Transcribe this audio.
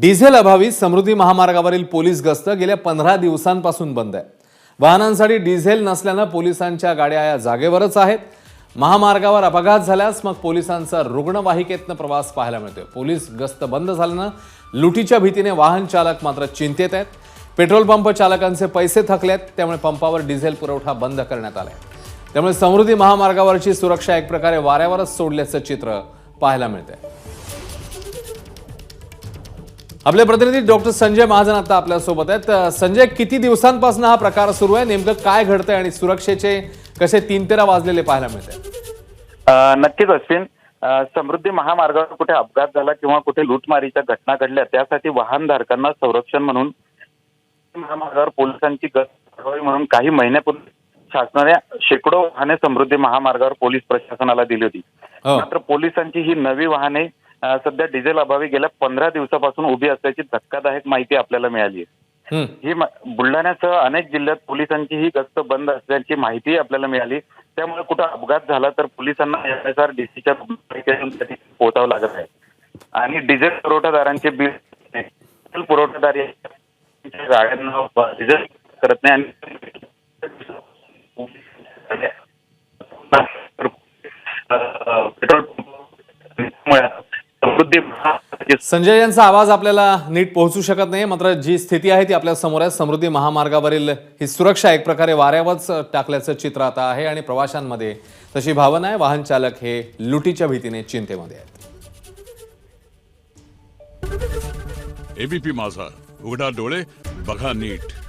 Diesel अभावी समृद्धी महामार्गावरील police गस्त गेल्या पंधरा दिवसांपासून बंद आहे. वाहनांसाठी डिझेल नसल्यानं पोलिसांच्या गाड्या या जागेवरच आहेत. महामार्गावर अपघात झाल्यास मग पोलिसांचा रुग्णवाहिकेतनं प्रवास पाहायला मिळतोय. पोलीस गस्त बंद झाल्यानं लुटीच्या भीतीने वाहन चालक मात्र चिंतेत आहेत. पेट्रोल पंप चालकांचे पैसे थकलेत त्यामुळे पंपावर डिझेल पुरवठा बंद करण्यात आलाय. त्यामुळे समृद्धी महामार्गावरची सुरक्षा एक प्रकारे वाऱ्यावरच सोडल्याचं चित्र पाहायला मिळतंय. आपले प्रतिनिधी डॉक्टर संजय महाजन आता आपल्यासोबत आहेत. संजय किती दिवसांपासून हा प्रकार सुरू आहे? नेमकं काय घडतंय आणि सुरक्षेचे कसे तीन तेरा वाजलेले पाहायला मिळते नक्कीच अश्विन. समृद्धी महामार्गावर कुठे अपघात झाला किंवा कुठे लूटमारीच्या घटना घडल्या त्यासाठी वाहनधारकांना संरक्षण म्हणून महामार्गावर पोलिसांची गस्त वाढवावी म्हणून काही महिन्यापूर्वी शासनाने शेकडो वाहने समृद्धी महामार्गावर पोलीस प्रशासनाला दिली होती. हो. मात्र पोलिसांची ही नवी वाहने सध्या डिझेल अभावी गेल्या पंधरा दिवसापासून उभी असल्याची धक्कादायक माहिती आपल्याला मिळाली आहे. ही बुलढाण्यासह अनेक जिल्ह्यात पोलिसांची ही गस्त बंद असल्याची माहिती आपल्याला मिळाली. त्यामुळे कुठं अपघात झाला तर पोलिसांना यानुसार डीसीच्या पोहोचावं लागत आहे. आणि डिझेल पुरवठादारांचे बिल पुरवठादार गाड्यांना डिझेल करत नाही आणि पेट्रोल समृद्धी संजय यांचा आवाज आपल्याला नीट पोहोचू शकत नाही मात्र जी स्थिती आहे ती आपल्यासमोर आहे. समृद्धी महामार्गावरील ही सुरक्षा एक प्रकारे वाऱ्यावरच टाकल्याचं चित्र आता आहे आणि प्रवाशांमध्ये तशी भावना आहे. वाहन चालक हे लुटीच्या भीतीने चिंतेमध्ये आहेत. एबीपी माझा. उघडा डोळे बघा नीट.